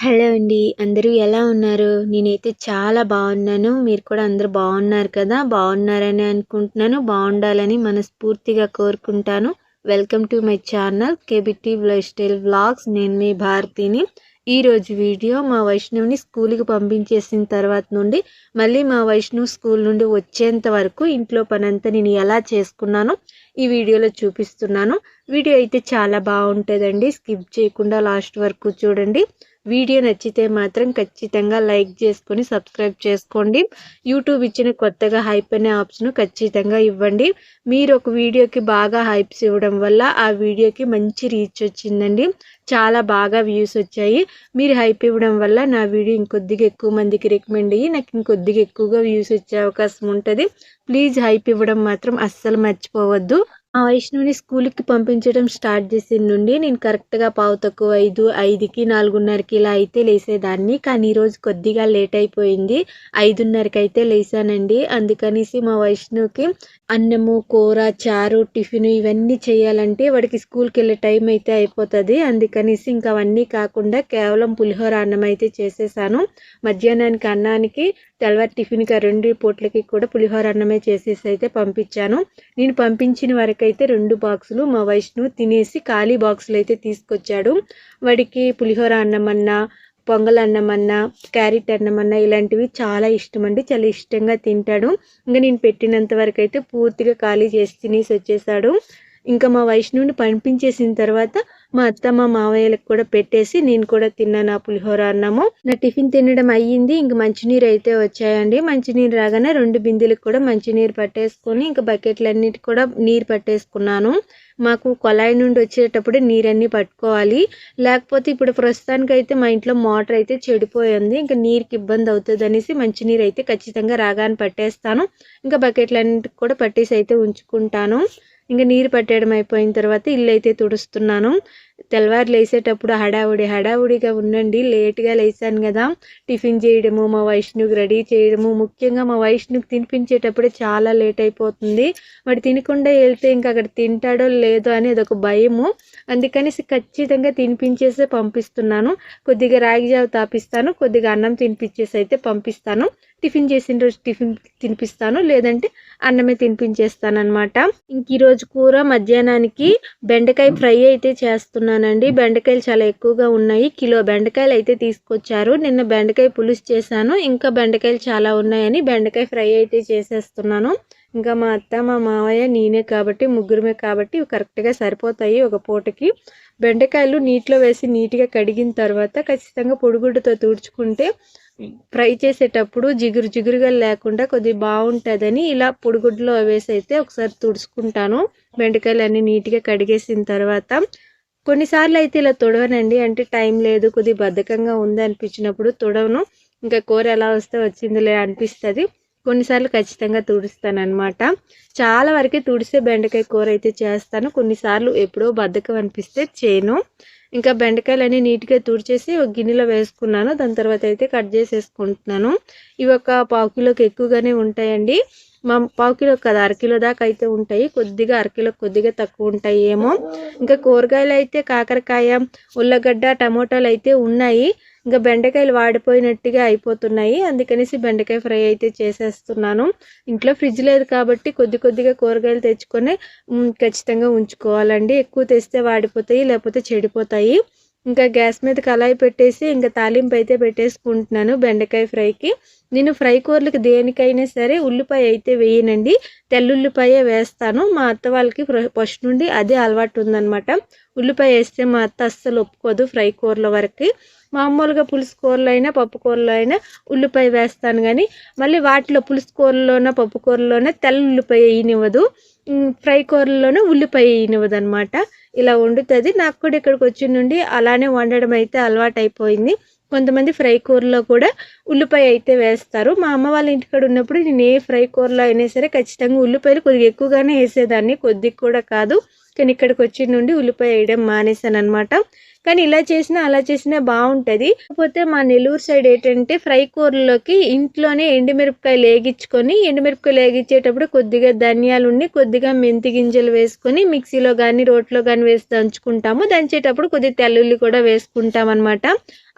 Hello అండి అందరూ ఎలా ఉన్నారు? నేనైతే చాలా బాగున్నాను. మీరు కూడా అందరూ బాగున్నారు కదా? బాగున్నారని అనుకుంటున్నాను. బాగుండాలని మనస్ఫూర్తిగా కోరుకుంటాను. Welcome to my channel KBT lifestyle vlogs నేను మీ భారతిని. ఈరోజు వీడియో మా వైష్ణవ్ని స్కూల్కి పంపించేసిన తర్వాత నుండి మళ్ళీ మా వైష్ణవ్ స్కూల్ నుండి వచ్చేంత వరకు ఇంట్లో పనంతా నేను ఎలా చేసుకున్నానో ఈ వీడియోలో చూపిస్తున్నాను. వీడియో అయితే చాలా బాగుంటుందండి. స్కిప్ చేయకుండా లాస్ట్ వరకు చూడండి. వీడియో నచ్చితే మాత్రం ఖచ్చితంగా లైక్ చేసుకొని సబ్స్క్రైబ్ చేసుకోండి. యూట్యూబ్ ఇచ్చిన కొత్తగా హైప్ అనే ఆప్షన్ ఖచ్చితంగా ఇవ్వండి. మీరు ఒక వీడియోకి బాగా హైప్స్ ఇవ్వడం వల్ల ఆ వీడియోకి మంచి రీచ్ వచ్చిందండి. చాలా బాగా వ్యూస్ వచ్చాయి. మీరు హైప్ ఇవ్వడం వల్ల నా వీడియో ఇంకొద్దిగా ఎక్కువ మందికి రికమెండ్ అయ్యి నాకు ఇంకొద్దిగా ఎక్కువగా వ్యూస్ వచ్చే అవకాశం ఉంటుంది. ప్లీజ్ హైప్ ఇవ్వడం మాత్రం అస్సలు మర్చిపోవద్దు. ఆ వైష్ణవిని స్కూల్కి పంపించడం స్టార్ట్ చేసిన నుండి నేను కరెక్ట్గా పావు తక్కువ ఐదు ఐదుకి నాలుగున్నరకి ఇలా అయితే లేసేదాన్ని. కానీ ఈరోజు కొద్దిగా లేట్ అయిపోయింది. ఐదున్నరకి అయితే లేసానండి. అందుకనేసి మా వైష్ణవికి అన్నము కూర చారు టిఫిన్ ఇవన్నీ చేయాలంటే వాడికి స్కూల్కి వెళ్ళే టైం అయితే అయిపోతుంది. అందుకనేసి ఇంకా అవన్నీ కాకుండా కేవలం పులిహోర అన్నం అయితే చేసేసాను. మధ్యాహ్నానికి అన్నానికి తెల్లవారి టిఫిన్కి రెండు పూట్లకి కూడా పులిహోర అన్నమే చేసేసి అయితే పంపించాను. నేను పంపించిన వరకైతే రెండు బాక్సులు మా వైష్ణు తినేసి ఖాళీ బాక్సులు అయితే తీసుకొచ్చాడు. వాడికి పులిహోర అన్నం అన్నా పొంగల్ అన్నం అన్నా క్యారెట్ అన్నమన్నా ఇలాంటివి చాలా ఇష్టం అండి. చాలా ఇష్టంగా తింటాడు. ఇంకా నేను పెట్టినంత వరకు అయితే పూర్తిగా ఖాళీ చేసి తినేసి వచ్చేసాడు. ఇంకా మా వైష్ణవుని పంపించేసిన తర్వాత మా అత్త మా మావయ్యలకు కూడా పెట్టేసి నేను కూడా తిన్నాను ఆ పులిహోర అన్నము. నా టిఫిన్ తినడం అయ్యింది. ఇంక మంచినీరు అయితే వచ్చాయండి. మంచినీరు రాగానే రెండు బిందెలకు కూడా మంచినీరు పట్టేసుకొని ఇంకా బకెట్లన్నిటి కూడా నీరు పట్టేసుకున్నాను. మాకు కొలాయి నుండి వచ్చేటప్పుడు నీరన్నీ పట్టుకోవాలి. లేకపోతే ఇప్పుడు ప్రస్తుతానికి అయితే మా ఇంట్లో మోటార్ అయితే చెడిపోయింది. ఇంకా నీరుకి ఇబ్బంది అవుతుంది అనేసి మంచినీరు అయితే ఖచ్చితంగా రాగానే పట్టేస్తాను. ఇంకా బకెట్లన్నిటికి కూడా పట్టేసి అయితే ఉంచుకుంటాను. ఇంకా నీరు పట్టేయడం అయిపోయిన తర్వాత ఇల్లు అయితే తుడుస్తున్నాను. తెల్లవారు లేసేటప్పుడు హడావుడి హడావుడిగా ఉండండి. లేట్గా లేసాను కదా. టిఫిన్ చేయడము మా వైష్ణుకి రెడీ చేయడము ముఖ్యంగా మా వైష్ణుకి తినిపించేటప్పుడే చాలా లేట్ అయిపోతుంది. వాడు తినకుండా వెళ్తే ఇంకా అక్కడ తింటాడో లేదో అనేది ఒక భయము. అందుకని ఖచ్చితంగా తినిపించేసే పంపిస్తున్నాను. కొద్దిగా రాగి జావ తాపిస్తాను కొద్దిగా అన్నం తినిపించేసి అయితే పంపిస్తాను. టిఫిన్ చేసిన రోజు టిఫిన్ తినిపిస్తాను లేదంటే అన్నమే తినిపించేస్తాను అనమాట ఇంక ఈరోజు కూర మధ్యాహ్నానికి బెండకాయ ఫ్రై అయితే చేస్తున్నాను. చేస్తున్నానండి బెండకాయలు చాలా ఎక్కువగా ఉన్నాయి. కిలో బెండకాయలు అయితే తీసుకొచ్చారు. నిన్న బెండకాయ పులుసు చేశాను. ఇంకా బెండకాయలు చాలా ఉన్నాయని బెండకాయ ఫ్రై అయితే చేసేస్తున్నాను. ఇంకా మా అత్త మా మావయ్య నేనే కాబట్టి ముగ్గురమే కాబట్టి కరెక్ట్గా సరిపోతాయి ఒక పూటకి. బెండకాయలు నీటిలో వేసి నీట్గా కడిగిన తర్వాత ఖచ్చితంగా పొడిగుడ్డతో తుడుచుకుంటే ఫ్రై చేసేటప్పుడు జిగురు జిగురుగా లేకుండా కొద్దిగా బాగుంటుందని ఇలా పొడిగుడ్డలో వేసి అయితే ఒకసారి తుడుచుకుంటాను. బెండకాయలు అన్నీ నీట్గా కడిగేసిన తర్వాత కొన్నిసార్లు అయితే ఇలా తొడవనండి. అంటే టైం లేదు కొద్దిగా బద్ధకంగా ఉంది అనిపించినప్పుడు తొడవను. ఇంకా కూర ఎలా వస్తే వచ్చిందిలే అనిపిస్తుంది. కొన్నిసార్లు ఖచ్చితంగా తుడుస్తాను చాలా వరకు తుడిసే బెండకాయ కూర అయితే చేస్తాను. కొన్నిసార్లు ఎప్పుడో బద్ధకం అనిపిస్తే చేయను. ఇంకా బెండకాయలన్నీ నీట్గా తుడిచేసి ఒక గిన్నెలో వేసుకున్నాను. దాని తర్వాత అయితే కట్ చేసేసుకుంటున్నాను. ఇవి ఒక పావు కిలోకి ఎక్కువగానే ఉంటాయండి. మా పావు కిలో కదా అరకిలో దాకా అయితే ఉంటాయి. కొద్దిగా అరకిలో కొద్దిగా తక్కువ ఉంటాయి ఏమో ఇంకా కూరగాయలు అయితే కాకరకాయ ఉల్లగడ్డ టమోటాలు అయితే ఉన్నాయి. ఇంకా బెండకాయలు వాడిపోయినట్టుగా అయిపోతున్నాయి. అందుకనేసి బెండకాయ ఫ్రై అయితే చేసేస్తున్నాను. ఇంట్లో ఫ్రిడ్జ్ లేదు కాబట్టి కొద్ది కొద్దిగా కూరగాయలు తెచ్చుకొని ఖచ్చితంగా ఉంచుకోవాలండి. ఎక్కువ తెస్తే వాడిపోతాయి లేకపోతే చెడిపోతాయి. ఇంకా గ్యాస్ మీద కళాయి పెట్టేసి ఇంకా తాలింపు అయితే పెట్టేసుకుంటున్నాను బెండకాయ ఫ్రైకి. నేను ఫ్రై కూరలకు దేనికైనా సరే ఉల్లిపాయ అయితే వేయనండి. తెల్లుల్లిపాయ వేస్తాను. మా అత్త వాళ్ళకి ఫస్ట్ నుండి అదే అలవాటు ఉందనమాట ఉల్లిపాయ వేస్తే మా అత్త అస్సలు ఒప్పుకోదు ఫ్రై కూరల వరకు. మామూలుగా పులుసు కూరలో అయినా పప్పు కూరలో అయినా ఉల్లిపాయ వేస్తాను కానీ మళ్ళీ వాటిలో పులుసు కూరలోన పప్పు కూరలోనే తెల్ల ఉల్లిపాయ వేయనివ్వదు. ఫ్రై కూరల్లోనే ఉల్లిపాయ వేయనివ్వదు అనమాట ఇలా వండుతుంది. నాకు కూడా ఇక్కడికి వచ్చి నుండి అలానే వండడం అయితే అలవాటు అయిపోయింది కొంతమంది ఫ్రై కూరలో కూడా ఉల్లిపాయ అయితే వేస్తారు. మా అమ్మ వాళ్ళ ఇంటికాడ ఉన్నప్పుడు నేను ఏ ఫ్రై కూరలో అయినా సరే ఖచ్చితంగా ఉల్లిపాయలు కొద్దిగా ఎక్కువగానే వేసేదాన్ని. కొద్దిగా కూడా కాదు. కానీ ఇక్కడికి వచ్చి నుండి ఉల్లిపాయ వేయడం మానేశాను అనమాట కానీ ఇలా చేసినా అలా చేసినా బాగుంటుంది. కాకపోతే మా నెల్లూరు సైడ్ ఏంటంటే ఫ్రై కూరలోకి ఇంట్లోనే ఎండుమిరపకాయలు వేగించుకొని ఎండుమిరపకాయలు వేగించేటప్పుడు కొద్దిగా ధనియాలు ఉండి కొద్దిగా మెంతి గింజలు వేసుకొని మిక్సీలో కానీ రోట్లో కానీ వేసి దంచుకుంటాము. దంచేటప్పుడు కొద్దిగా తెల్లుల్లి కూడా వేసుకుంటాం అనమాట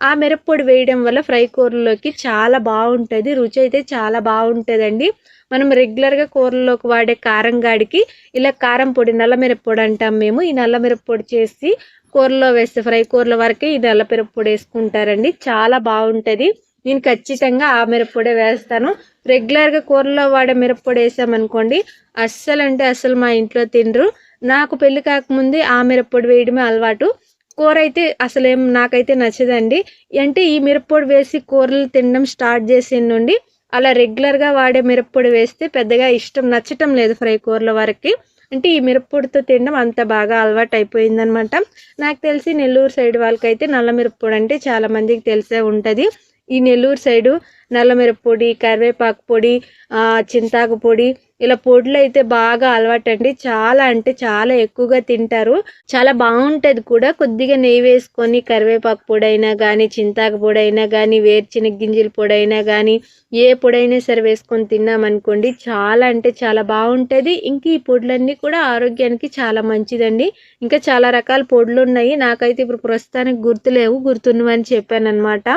ఆ మిరప్పొడి వేయడం వల్ల ఫ్రై కూరలోకి చాలా బాగుంటుంది. రుచి అయితే చాలా బాగుంటుందండి. మనం రెగ్యులర్గా కూరలోకి వాడే కారం గాడికి ఇలా కారం పొడి నల్ల మిరప్పొడి అంటాం మేము. ఈ నల్ల మిరప్పొడి చేసి కూరలో వేస్తే ఫ్రై కూరల వరకే ఈ నల్ల మిరప్పొడి వేసుకుంటారండి. చాలా బాగుంటుంది. నేను ఖచ్చితంగా ఆ మిరప్పొడే వేస్తాను. రెగ్యులర్గా కూరలో వాడే మిరప్పొడి వేసామనుకోండి అస్సలు అంటే అస్సలు మా ఇంట్లో తినరు. నాకు పెళ్ళి కాకముందే ఆ మిరప్పొడి వేయడమే అలవాటు. కూర అయితే అసలేం నాకైతే నచ్చదండి. అంటే ఈ మిరప్పొడి వేసి కూరలు తినడం స్టార్ట్ చేసిన నుండి అలా రెగ్యులర్గా వాడే మిరప్పొడి వేస్తే పెద్దగా ఇష్టం నచ్చటం లేదు ఫ్రై కూరల వరకు. అంటే ఈ మిరప్పొడితో తినడం అంత బాగా అలవాటు అయిపోయిందనమాట నాకు తెలిసి నెల్లూరు సైడ్ వాళ్ళకైతే నల్ల మిరప్పొడి అంటే చాలామందికి తెలిసే ఉంటుంది. ఈ నెల్లూరు సైడు నల్ల మిరప్పొడి కరివేపాకు పొడి చింతాకు పొడి ఇలా పొడులు అయితే బాగా అలవాటండి. చాలా అంటే చాలా ఎక్కువగా తింటారు. చాలా బాగుంటుంది కూడా. కొద్దిగా నెయ్యి వేసుకొని కరివేపాకు పొడి అయినా కానీ చింతాకు పొడి అయినా కానీ వేరుచిన గింజల పొడి అయినా కానీ ఏ పొడైనా సరే వేసుకొని తిన్నామనుకోండి చాలా అంటే చాలా బాగుంటుంది. ఇంక ఈ పొడులన్నీ కూడా ఆరోగ్యానికి చాలా మంచిదండి. ఇంకా చాలా రకాల పొడులు ఉన్నాయి నాకైతే ఇప్పుడు ప్రస్తుతానికి గుర్తులేవు. గుర్తున్నవని చెప్పాను అనమాట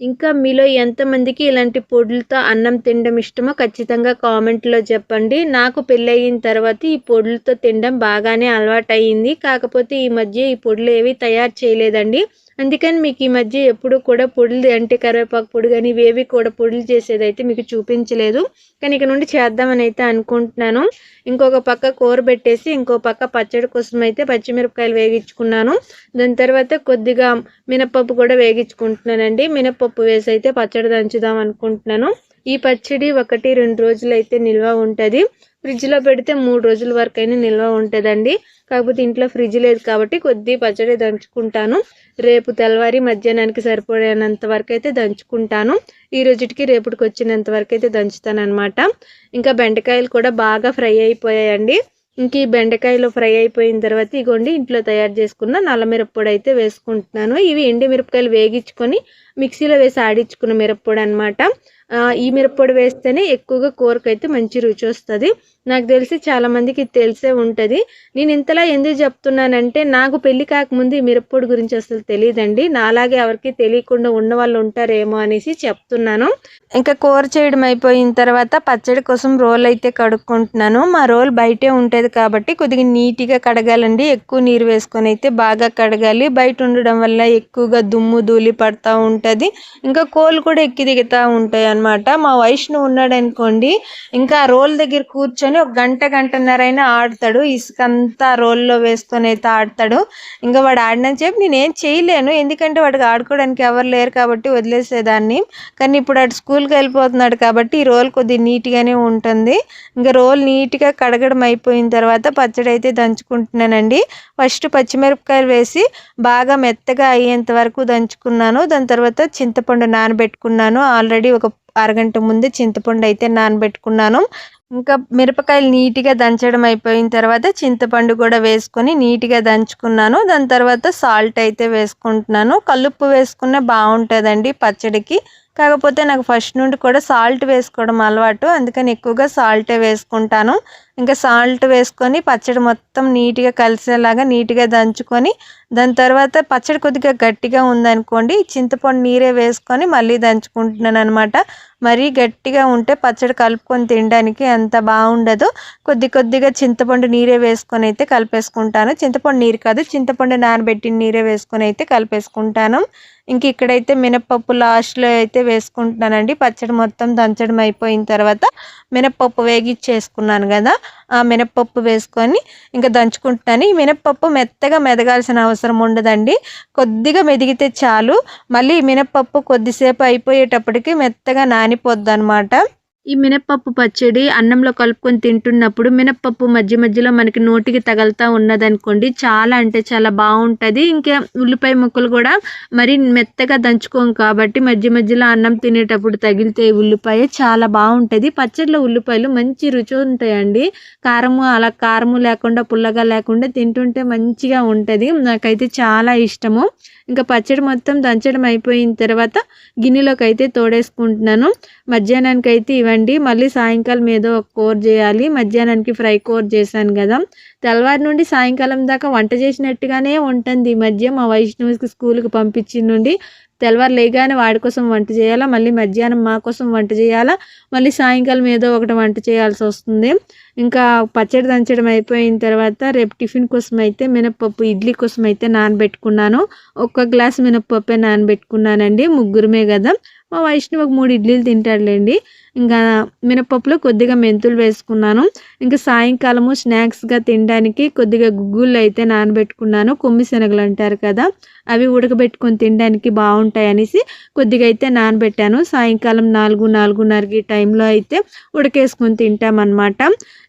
ఇంకా మీలో ఎంతమందికి ఇలాంటి పొడులతో అన్నం తినడం ఇష్టమో ఖచ్చితంగా కామెంట్లో చెప్పండి. నాకు పెళ్ళయిన తర్వాత ఈ పొడులతో తినడం బాగానే అలవాటు అయ్యింది కాకపోతే ఈ మధ్య ఈ పొడులు ఏవి తయారు చేయలేదండి. అందుకని మీకు ఈ మధ్య ఎప్పుడు కూడా పొడులు అంటే కరివేపాకు పొడి కానీ ఇవేవి కూడా పొడులు చేసేది అయితే మీకు చూపించలేదు. కానీ ఇక నుండి చేద్దామని అయితే అనుకుంటున్నాను. ఇంకొక పక్క కూర పెట్టేసి ఇంకో పక్క పచ్చడి కోసం అయితే పచ్చిమిరపకాయలు వేగించుకున్నాను. దాని తర్వాత కొద్దిగా మినపప్పు కూడా వేగించుకుంటున్నానండి. మినపప్పు వేసి అయితే పచ్చడి దంచుదాం అనుకుంటున్నాను. ఈ పచ్చడి ఒకటి రెండు రోజులు అయితే నిల్వ ఉంటుంది. ఫ్రిడ్జ్లో పెడితే మూడు రోజుల వరకు అయినా నిల్వ ఉంటుందండి. కాకపోతే ఇంట్లో ఫ్రిడ్జ్ లేదు కాబట్టి కొద్ది పచ్చడి దంచుకుంటాను. రేపు తెల్లవారి మధ్యాహ్నానికి సరిపడేంత వరకు అయితే దంచుకుంటాను. ఈ రోజుకి రేపటికి వచ్చినంత వరకు అయితే దంచుతాను అనమాట ఇంకా బెండకాయలు కూడా బాగా ఫ్రై అయిపోయాయండి. ఇంక ఈ బెండకాయలు ఫ్రై అయిపోయిన తర్వాత ఇగోండి ఇంట్లో తయారు చేసుకున్న నల్లమిరప్పొడి అయితే వేసుకుంటున్నాను. ఇవి ఎండి మిరపకాయలు వేగించుకొని మిక్సీలో వేసి ఆడించుకున్న మిరప్పొడి అనమాట ఈ మిరప్పొడి వేస్తేనే ఎక్కువగా కూరకైతే మంచి రుచి వస్తుంది. నాకు తెలిసి చాలామందికి తెలిసే ఉంటుంది. నేను ఇంతలా ఎందుకు చెప్తున్నానంటే నాకు పెళ్ళి కాకముందు ఈ మిరప్పొడి గురించి అసలు తెలియదండి నాలాగే ఎవరికి తెలియకుండా ఉన్న వాళ్ళు ఉంటారేమో అనేసి చెప్తున్నాను. ఇంకా కూర చేయడం అయిపోయిన తర్వాత పచ్చడి కోసం రోల్ అయితే కడుక్కుంటున్నాను. మా రోల్ బయటే ఉంటుంది కాబట్టి కొద్దిగా నీట్గా కడగాలండి. ఎక్కువ నీరు వేసుకొని అయితే బాగా కడగాలి. బయట ఉండడం వల్ల ఎక్కువగా దుమ్ము ధూళి పడుతూ ఉంటుంది. ఇంకా కోళ్ళు కూడా ఎక్కి దిగుతూ ఉంటాయి అనమాట మా వైష్ణు ఉన్నాడనుకోండి ఇంకా రోల్ దగ్గర కూర్చొని ఒక గంట గంటన్నరైనా ఆడతాడు. ఇసుక అంతా రోల్లో వేసుకొని అయితే ఆడతాడు. ఇంకా వాడు ఆడినని చెప్పి నేనేం చేయలేను. ఎందుకంటే వాడికి ఆడుకోవడానికి ఎవరు లేరు కాబట్టి వదిలేసేదాన్ని. కానీ ఇప్పుడు అటు స్కూల్కి వెళ్ళిపోతున్నాడు కాబట్టి ఈ రోల్ కొద్దిగా నీట్గానే ఉంటుంది. ఇంకా రోల్ నీట్గా కడగడం అయిపోయిన తర్వాత పచ్చడి అయితే దంచుకుంటున్నానండి. ఫస్ట్ పచ్చిమిరపకాయలు వేసి బాగా మెత్తగా అయ్యేంత వరకు దంచుకున్నాను. దాని తర్వాత చింతపండు నానబెట్టుకున్నాను. ఆల్రెడీ ఒక అరగంట ముందు చింతపండు అయితే నానబెట్టుకున్నాను. ఇంకా మిరపకాయలు నీట్గా దంచడం అయిపోయిన తర్వాత చింతపండు కూడా వేసుకొని నీట్గా దంచుకున్నాను. దాని తర్వాత సాల్ట్ అయితే వేసుకుంటున్నాను. కల్లుప్పు వేసుకున్న బాగుంటుందండి పచ్చడికి. కాకపోతే నాకు ఫస్ట్ నుండి కూడా సాల్ట్ వేసుకోవడం అలవాటు. అందుకని ఎక్కువగా సాల్టే వేసుకుంటాను. ఇంకా సాల్ట్ వేసుకొని పచ్చడి మొత్తం నీట్గా కలిసేలాగా నీట్గా దంచుకొని దాని తర్వాత పచ్చడి కొద్దిగా గట్టిగా ఉందనుకోండి చింతపండు నీరే వేసుకొని మళ్ళీ దంచుకుంటున్నాను అనమాట మరీ గట్టిగా ఉంటే పచ్చడి కలుపుకొని తినడానికి అంత బాగుండదు. కొద్ది కొద్దిగా చింతపండు నీరే వేసుకొని అయితే కలిపేసుకుంటాను. చింతపండు నీరు కాదు చింతపండు నానబెట్టిన నీరే వేసుకొని అయితే కలిపేసుకుంటాను. ఇంక ఇక్కడైతే మినపప్పు లాస్ట్లో అయితే వేసుకుంటున్నానండి పచ్చడి మొత్తం దంచడం అయిపోయిన తర్వాత మినపప్పు వేగిచ్చేసుకున్నాను కదా ఆ మినపప్పు వేసుకొని ఇంకా దంచుకుంటున్నాను ఈ మినపప్పు మెత్తగా మెదగాల్సిన అవసరం ఉండదండి. కొద్దిగా మెదిగితే చాలు. మళ్ళీ మినపప్పు కొద్దిసేపు అయిపోయేటప్పటికి మెత్తగా నానిపోద్ది అనమాట ఈ మినప్పప్పు పచ్చడి అన్నంలో కలుపుకొని తింటున్నప్పుడు మినప్పప్పు మధ్య మధ్యలో మనకి నోటికి తగలుతా ఉన్నదనుకోండి చాలా అంటే చాలా బాగుంటుంది. ఇంకా ఉల్లిపాయ ముక్కలు కూడా మరి మెత్తగా దంచుకోం కాబట్టి మధ్య మధ్యలో అన్నం తినేటప్పుడు తగిలితే ఉల్లిపాయ చాలా బాగుంటుంది. పచ్చడిలో ఉల్లిపాయలు మంచి రుచి ఉంటాయండి. కారము అలా కారము లేకుండా పుల్లగా లేకుండా తింటుంటే మంచిగా ఉంటుంది. నాకైతే చాలా ఇష్టము. ఇంకా పచ్చడి మొత్తం దంచడం అయిపోయిన తర్వాత గిన్నెలోకి అయితే తోడేసుకుంటున్నాను. మధ్యాహ్నానికి అయితే ఇవ్వండి. మళ్ళీ సాయంకాలం ఏదో ఒక కూర చేయాలి. మధ్యాహ్నానికి ఫ్రై కూర చేశాను కదా. తెల్లవారి నుండి సాయంకాలం దాకా వంట చేసినట్టుగానే ఉంటుంది ఈ మధ్య. మా వైష్ణవికి స్కూల్కి పంపించిన నుండి తెల్లవారు లేగానే వాడి కోసం వంట చేయాలా? మళ్ళీ మధ్యాహ్నం మా కోసం వంట చేయాలా? మళ్ళీ సాయంకాలం ఏదో ఒకటి వంట చేయాల్సి వస్తుంది. ఇంకా పచ్చడి దంచడం అయిపోయిన తర్వాత రేపు టిఫిన్ కోసం అయితే మినప్పప్పు ఇడ్లీ కోసం అయితే నానబెట్టుకున్నాను. ఒక్క గ్లాస్ మినప్పప్పే నానబెట్టుకున్నానండి. ముగ్గురమే కదా. మా వైష్ణవ్ ఒక మూడు ఇడ్లీలు తింటాడులేండి. ఇంకా మినపప్పులో కొద్దిగా మెంతులు వేసుకున్నాను. ఇంకా సాయంకాలము స్నాక్స్గా తినడానికి కొద్దిగా గుగ్గుళ్ళు అయితే నానబెట్టుకున్నాను. కొమ్మి శనగలు అంటారు కదా అవి ఉడకబెట్టుకొని తినడానికి బాగుంటాయి అనేసి కొద్దిగా అయితే నానబెట్టాను. సాయంకాలం నాలుగు నాలుగున్నరకి టైంలో అయితే ఉడకేసుకొని తింటామన్నమాట.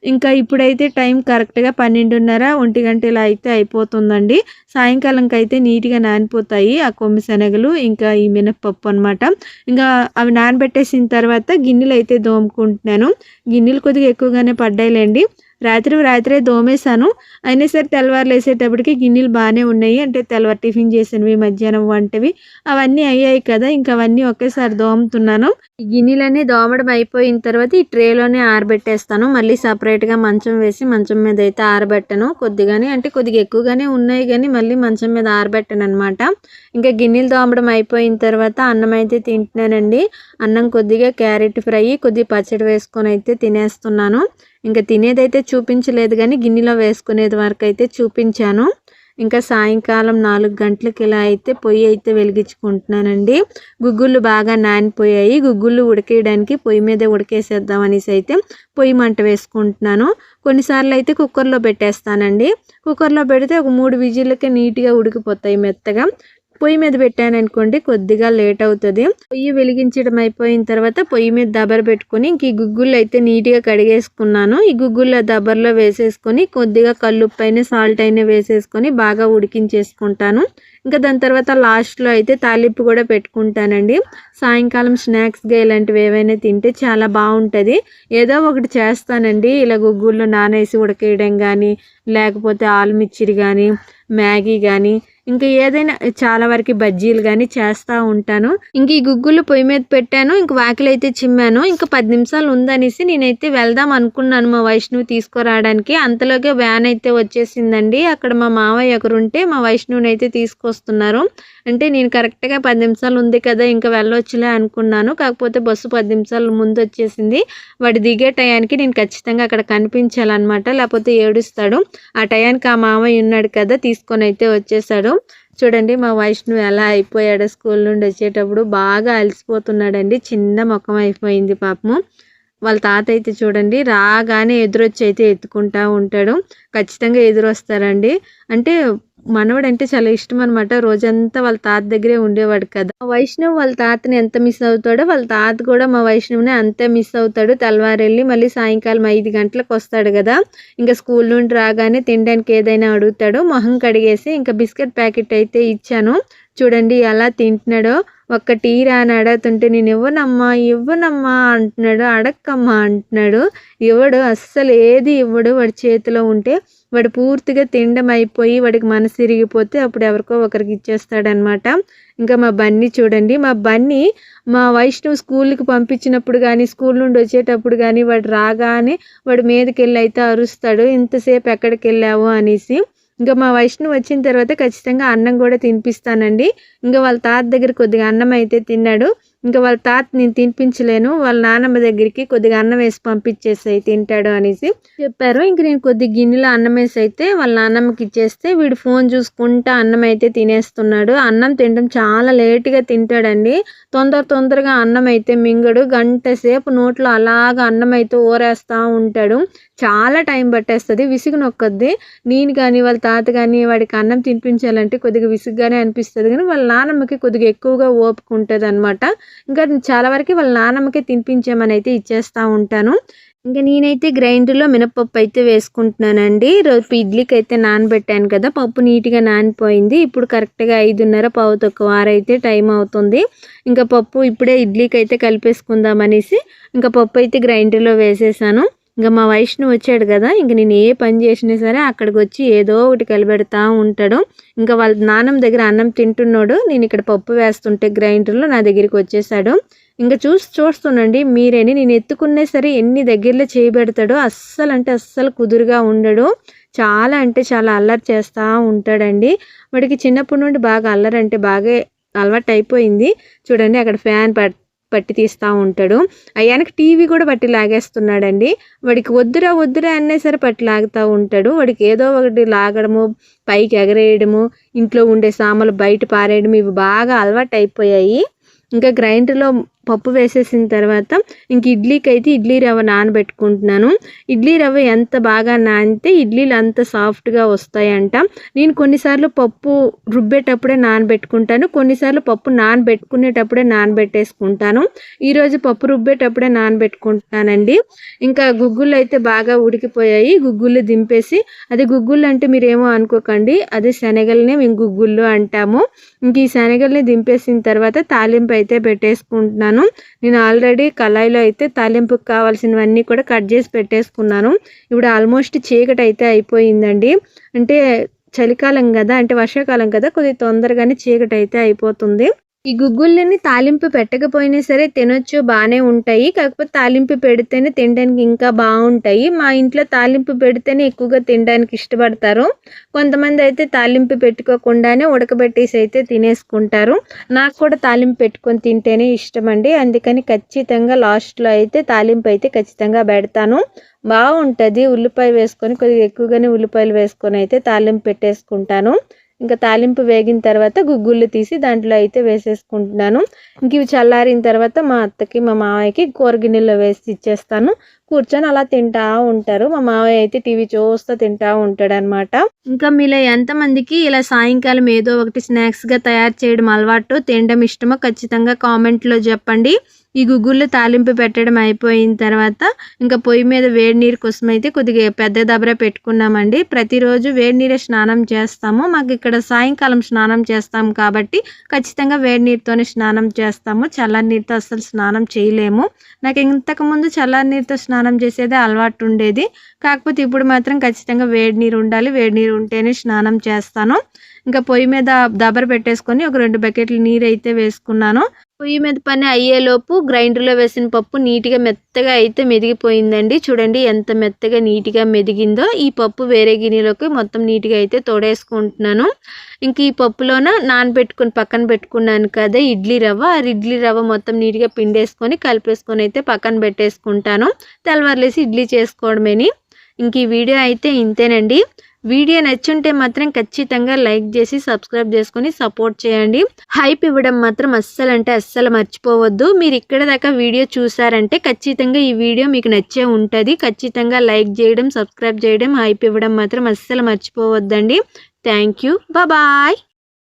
ఇంకా ఇప్పుడైతే టైం కరెక్ట్గా పన్నెండున్నర ఒంటి గంటలా అయితే అయిపోతుందండి. సాయంకాలంకి అయితే నీట్గా నానిపోతాయి ఆ కొమ్మి శనగలు ఇంకా ఈ మినప్పప్పు అనమాట ఇంకా అవి నానబెట్టేసిన తర్వాత గిన్నెలు అయితే దోముకుంటున్నాను. గిన్నెలు కొద్దిగా ఎక్కువగానే పడ్డాయిలేండి. రాత్రి రాత్రే దోమేశాను. అయినా సరే తెల్లవారు వేసేటప్పటికి గిన్నెలు బాగానే ఉన్నాయి. అంటే తెల్లవారు టిఫిన్ చేసినవి మధ్యాహ్నం వంటవి అవన్నీ అయ్యాయి కదా. ఇంకా అవన్నీ ఒకేసారి దోముతున్నాను. ఈ గిన్నెలన్నీ దోమడం అయిపోయిన తర్వాత ఈ ట్రేలోనే ఆరబెట్టేస్తాను. మళ్ళీ సపరేట్గా మంచం వేసి మంచం మీద అయితే ఆరబెట్టను. కొద్దిగానే అంటే కొద్దిగా ఎక్కువగానే ఉన్నాయి కానీ మళ్ళీ మంచం మీద ఆరబెట్టను అనమాట ఇంకా గిన్నెలు దోమడం అయిపోయిన తర్వాత అన్నం అయితే తింటున్నానండి. అన్నం కొద్దిగా క్యారెట్ ఫ్రై కొద్దిగా పచ్చడి వేసుకొని అయితే తినేస్తున్నాను. ఇంకా తినేదైతే చూపించలేదు కానీ గిన్నెలో వేసుకునేది వరకు అయితే చూపించాను. ఇంకా సాయంకాలం నాలుగు గంటలకి ఇలా అయితే పొయ్యి అయితే వెలిగించుకుంటున్నానండి. గుగ్గుళ్ళు బాగా నానిపోయాయి. గుగ్గుళ్ళు ఉడికేయడానికి పొయ్యి మీదే ఉడికేసేద్దాం అనేసి అయితే పొయ్యి మంట వేసుకుంటున్నాను. కొన్నిసార్లు అయితే కుక్కర్లో పెట్టేస్తానండి. కుక్కర్లో పెడితే ఒక మూడు విజిల్లకే నీట్గా ఉడికిపోతాయి మెత్తగా. పొయ్యి మీద పెట్టాను అనుకోండి కొద్దిగా లేట్ అవుతుంది. పొయ్యి వెలిగించడం అయిపోయిన తర్వాత పొయ్యి మీద దబర పెట్టుకుని ఇంక ఈ గుగ్గుళ్ళు అయితే నీట్గా కడిగేసుకున్నాను. ఈ గుగ్గుల దబర్లో వేసేసుకొని కొద్దిగా కల్లుప్పు అయినా సాల్ట్ అయినా వేసేసుకొని బాగా ఉడికించేసుకుంటాను. ఇంకా దాని తర్వాత లాస్ట్లో అయితే తాలింపు కూడా పెట్టుకుంటానండి. సాయంకాలం స్నాక్స్గా ఇలాంటివి ఏవైనా తింటే చాలా బాగుంటుంది. ఏదో ఒకటి చేస్తానండి. ఇలా గుగ్గుళ్ళు నానేసి ఉడకేయడం కానీ లేకపోతే ఆలుమిచ్చిరి కానీ మ్యాగీ కానీ ఇంకా ఏదైనా చాలా వరకు బజ్జీలు కానీ చేస్తూ ఉంటాను. ఇంక ఈ గుగ్గులు పొయ్యి మీద పెట్టాను ఇంక వాకిలు అయితే చిమ్మాను. ఇంకా పది నిమిషాలు ఉందనేసి నేనైతే వెళ్దాం అనుకున్నాను మా వైష్ణవి తీసుకురావడానికి. అంతలోకే వ్యాన్ అయితే వచ్చేసిందండి. అక్కడ మా మావయ్య ఒకరుంటే మా వైష్ణవుని అయితే తీసుకొస్తున్నారు. అంటే నేను కరెక్ట్గా పది నిమిషాలు ఉంది కదా ఇంకా వెళ్ళొచ్చులే అనుకున్నాను. కాకపోతే బస్సు పది నిమిషాలు ముందు వచ్చేసింది. వాడు దిగే టయానికి నేను ఖచ్చితంగా అక్కడ కనిపించాలన్నమాట. లేకపోతే ఏడుస్తాడు. ఆ టయానికి ఆ మామయ్య ఉన్నాడు కదా తీసుకొని అయితే వచ్చేసాడు. చూడండి మా వైష్ణవ్ ఎలా అయిపోయాడు స్కూల్ నుండి వచ్చేటప్పుడు. బాగా అలసిపోతున్నాడండి. చిన్న ముఖం అయిపోయింది పాపము. వాళ్ళ తాత అయితే చూడండి రాగానే ఎదురొచ్చి అయితే ఎత్తుకుంటా ఉంటాడు. ఖచ్చితంగా ఎదురొస్తారండి. అంటే మనవడు అంటే చాలా ఇష్టం అనమాట రోజంతా వాళ్ళ తాత దగ్గరే ఉండేవాడు కదా. వైష్ణవ్ వాళ్ళ తాతని ఎంత మిస్ అవుతాడో వాళ్ళ తాత కూడా మా వైష్ణవ్ని అంతే మిస్ అవుతాడు. తెల్లవారెళ్ళి మళ్ళీ సాయంకాలం ఐదు గంటలకు వస్తాడు కదా. ఇంకా స్కూల్ నుండి రాగానే తినడానికి ఏదైనా అడుగుతాడు మొహం కడిగేసి ఇంకా బిస్కెట్ ప్యాకెట్ అయితే ఇచ్చాను. చూడండి ఎలా తింటున్నాడో. ఒక్క టీ రాని అడుగుతుంటే నేను ఇవ్వనమ్మా ఇవ్వనమ్మా అంటున్నాడు. అడక్కమ్మా అంటున్నాడు. ఇవ్వడు అస్సలు ఏది ఇవ్వడు. వాడి చేతిలో ఉంటే వాడు పూర్తిగా తిండం అయిపోయి వాడికి మనసు తిరిగిపోతే అప్పుడు ఎవరికో ఒకరికి ఇచ్చేస్తాడనమాట. ఇంకా మా బన్నీ చూడండి. మా బన్నీ మా వైష్ణవ్ స్కూల్కి పంపించినప్పుడు కానీ స్కూల్ నుండి వచ్చేటప్పుడు కానీ వాడు రాగానే వాడు మీదకి వెళ్ళి అయితే అరుస్తాడు. ఇంతసేపు ఎక్కడికి వెళ్ళావు అనేసి ఇంకా మా వైష్ణవ్ వచ్చిన తర్వాత ఖచ్చితంగా అన్నం కూడా తినిపిస్తానండి. ఇంకా వాళ్ళ తాత దగ్గర కొద్దిగా అన్నం అయితే తిన్నాడు. ఇంకా వాళ్ళ తాత నేను తినిపించలేను వాళ్ళ నాన్నమ్మ దగ్గరికి కొద్దిగా అన్నం వేసి పంపించేసి తింటాడు అనేసి చెప్పారు. ఇంక నేను కొద్ది గిన్నెలో అన్నం వేసి అయితే వాళ్ళ నాన్నమ్మకి ఇచ్చేస్తే వీడు ఫోన్ చూసుకుంటా అన్నం అయితే తినేస్తున్నాడు. అన్నం తినడం చాలా లేట్గా తింటాడండి. తొందర తొందరగా అన్నం అయితే మింగడు. గంట సేపు నోట్లో అలాగా అన్నం అయితే ఊరేస్తూ ఉంటాడు. చాలా టైం పట్టేస్తుంది. విసుగు నొక్కద్ది. నేను కానీ వాళ్ళ తాత కానీ వాడికి అన్నం తినిపించాలంటే కొద్దిగా విసుగ్గానే అనిపిస్తుంది. కానీ వాళ్ళ నాన్నమ్మకి కొద్దిగా ఎక్కువగా ఓపుకుంటుంది అనమాట ఇంకా చాలా వరకు వాళ్ళ నాన్నమ్మకే తినిపించామని అయితే ఇచ్చేస్తూ ఉంటాను. ఇంకా నేనైతే గ్రైండర్లో మినపప్పు అయితే వేసుకుంటున్నానండి. రేపు ఇడ్లీకి అయితే నానబెట్టాను కదా పప్పు నీట్గా నానిపోయింది. ఇప్పుడు కరెక్ట్గా ఐదున్నర పావు తక్కువ వారైతే టైం అవుతుంది. ఇంకా పప్పు ఇప్పుడే ఇడ్లీకి అయితే కలిపేసుకుందాం అనేసి ఇంకా పప్పు అయితే గ్రైండర్లో వేసేసాను. ఇంకా మా వైష్ణవ్ వచ్చాడు కదా ఇంక నేను ఏ పని చేసినా సరే అక్కడికి వచ్చి ఏదో ఒకటి కలిపెడతా ఉంటాడు. ఇంకా వాళ్ళ నాన్నమ్మ దగ్గర అన్నం తింటున్నాడు. నేను ఇక్కడ పప్పు వేస్తుంటే గ్రైండర్లో నా దగ్గరికి వచ్చేసాడు. ఇంకా చూసి చూస్తుండండి మీరేని నేను ఎత్తుకున్నా సరే ఎన్ని దగ్గరలో చేయబెడతాడో అస్సలు అంటే అస్సలు కుదురుగా ఉండడు. చాలా అంటే చాలా అల్లరి చేస్తూ ఉంటాడండి. వాడికి చిన్నప్పటి నుండి బాగా అల్లరి అంటే బాగా అలవాటు అయిపోయింది చూడండి అక్కడ ఫ్యాన్ పట్ పట్టి తీస్తూ ఉంటాడు. అయ్యానికి టీవీ కూడా పట్టి లాగేస్తున్నాడండి. వాడికి వద్దురా వద్దురా అనే సరే పట్టి లాగుతూ ఉంటాడు. వాడికి ఏదో ఒకటి లాగడము పైకి ఎగరేయడము ఇంట్లో ఉండే సామాన్లు బయట పారేయడం ఇవి బాగా అలవాటు అయిపోయాయి ఇంకా గ్రైండర్లో పప్పు వేసేసిన తర్వాత ఇంక ఇడ్లీకి అయితే ఇడ్లీ రవ్వ నానబెట్టుకుంటున్నాను. ఇడ్లీ రవ్వ ఎంత బాగా నానితే ఇడ్లీలు అంత సాఫ్ట్గా వస్తాయంట. నేను కొన్నిసార్లు పప్పు రుబ్బేటప్పుడే నానబెట్టుకుంటాను. కొన్నిసార్లు పప్పు నానబెట్టుకునేటప్పుడే నానబెట్టేసుకుంటాను. ఈరోజు పప్పు రుబ్బేటప్పుడే నానబెట్టుకుంటానండి ఇంకా గుగ్గులు అయితే బాగా ఉడికిపోయాయి. గుగ్గులు దింపేసి అది గుగ్గులు అంటే మీరేమో అనుకోకండి. అదే శనగల్ని మేము గుగ్గుళ్ళు అంటాము. ఇంక ఈ శనగల్ని దింపేసిన తర్వాత తాలింపు అయితే పెట్టేసుకుంటున్నాను. నేను ఆల్రెడీ కళాయిలో అయితే తాలింపుకి కావాల్సినవన్నీ కూడా కట్ చేసి పెట్టేసుకున్నాను. ఇప్పుడు ఆల్మోస్ట్ చీకటి అయితే అయిపోయిందండి. అంటే చలికాలం కదా అంటే వర్షాకాలం కదా కొద్దిగా తొందరగానే చీకటి అయితే అయిపోతుంది. ఈ గుగ్గుల్ని తాలింపు పెట్టకపోయినా సరే తినొచ్చు బాగానే ఉంటాయి. కాకపోతే తాలింపు పెడితేనే తినడానికి ఇంకా బాగుంటాయి మా ఇంట్లో తాలింపు పెడితేనే ఎక్కువగా తినడానికి ఇష్టపడతారు. కొంతమంది అయితే తాలింపు పెట్టుకోకుండానే ఉడకబెట్టేసి అయితే తినేసుకుంటారు. నాకు కూడా తాలింపు పెట్టుకొని తింటేనే ఇష్టం అండి అందుకని ఖచ్చితంగా లాస్ట్లో అయితే తాలింపు అయితే ఖచ్చితంగా పెడతాను. బాగుంటుంది ఉల్లిపాయ వేసుకొని కొద్దిగా ఎక్కువగానే ఉల్లిపాయలు వేసుకొని అయితే తాలింపు పెట్టేసుకుంటాను. ఇంకా తాలింపు వేగిన తర్వాత గుగ్గుళ్ళు తీసి దాంట్లో అయితే వేసేసుకుంటున్నాను. ఇంక ఇవి చల్లారిన తర్వాత మా అత్తకి మా మావయ్యకి కూరగిన్నెలో వేసి ఇచ్చేస్తాను. కూర్చొని అలా తింటా ఉంటారు. మా మావయ్య అయితే టీవీ చూస్తూ తింటా ఉంటాడు అనమాట ఇంకా మీలో ఎంతమందికి ఇలా సాయంకాలం ఏదో ఒకటి స్నాక్స్గా తయారు చేయడం అలవాటు తినడం ఇష్టమో ఖచ్చితంగా కామెంట్లో చెప్పండి. ఈ గుగ్గుళ్ళు తాలింపు పెట్టడం అయిపోయిన తర్వాత ఇంకా పొయ్యి మీద వేడి నీరు కోసం అయితే కొద్దిగా పెద్ద దబర పెట్టుకున్నామండి. ప్రతిరోజు వేడి నీరే స్నానం చేస్తాము. మాకు ఇక్కడ సాయంకాలం స్నానం చేస్తాం కాబట్టి ఖచ్చితంగా వేడి నీరుతోనే స్నానం చేస్తాము. చల్లని నీరుతో అస్సలు స్నానం చేయలేము. నాకు ఇంతకుముందు చల్లని నీరుతో స్నానం చేసేదే అలవాటు ఉండేది. కాకపోతే ఇప్పుడు మాత్రం ఖచ్చితంగా వేడి నీరు ఉండాలి. వేడి నీరు ఉంటేనే స్నానం చేస్తాను. ఇంకా పొయ్యి మీద దబర పెట్టేసుకొని ఒక రెండు బకెట్లు నీరు అయితే వేసుకున్నాను. పొయ్యి మీద పని అయ్యేలోపు గ్రైండర్లో వేసిన పప్పు నీట్గా మెత్తగా అయితే మెదిగిపోయిందండి. చూడండి ఎంత మెత్తగా నీట్గా మెదిగిందో. ఈ పప్పు వేరే గిన్నెలోకి మొత్తం నీట్గా అయితే తోడేసుకుంటున్నాను. ఇంక ఈ పప్పులోన నానబెట్టుకుని పక్కన పెట్టుకున్నాను కదా ఇడ్లీ రవ్వ. ఆ ఇడ్లీ రవ్వ మొత్తం నీట్గా పిండేసుకొని కలిపేసుకొని అయితే పక్కన పెట్టేసుకుంటాను. తెల్లవారులేసి ఇడ్లీ చేసుకోవడమేని. ఇంక ఈ వీడియో అయితే ఇంతేనండి. వీడియో నచ్చుంటే మాత్రం ఖచ్చితంగా లైక్ చేసి సబ్స్క్రైబ్ చేసుకొని సపోర్ట్ చేయండి. హైప్ ఇవ్వడం మాత్రం అస్సలు అంటే అస్సలు మర్చిపోవద్దు. మీరు ఇక్కడ దాకా వీడియో చూసారంటే ఖచ్చితంగా ఈ వీడియో మీకు నచ్చే ఉంటుంది. ఖచ్చితంగా లైక్ చేయడం సబ్స్క్రైబ్ చేయడం హైప్ ఇవ్వడం మాత్రం అస్సలు మర్చిపోవద్దండి. Thank you. బాయ్.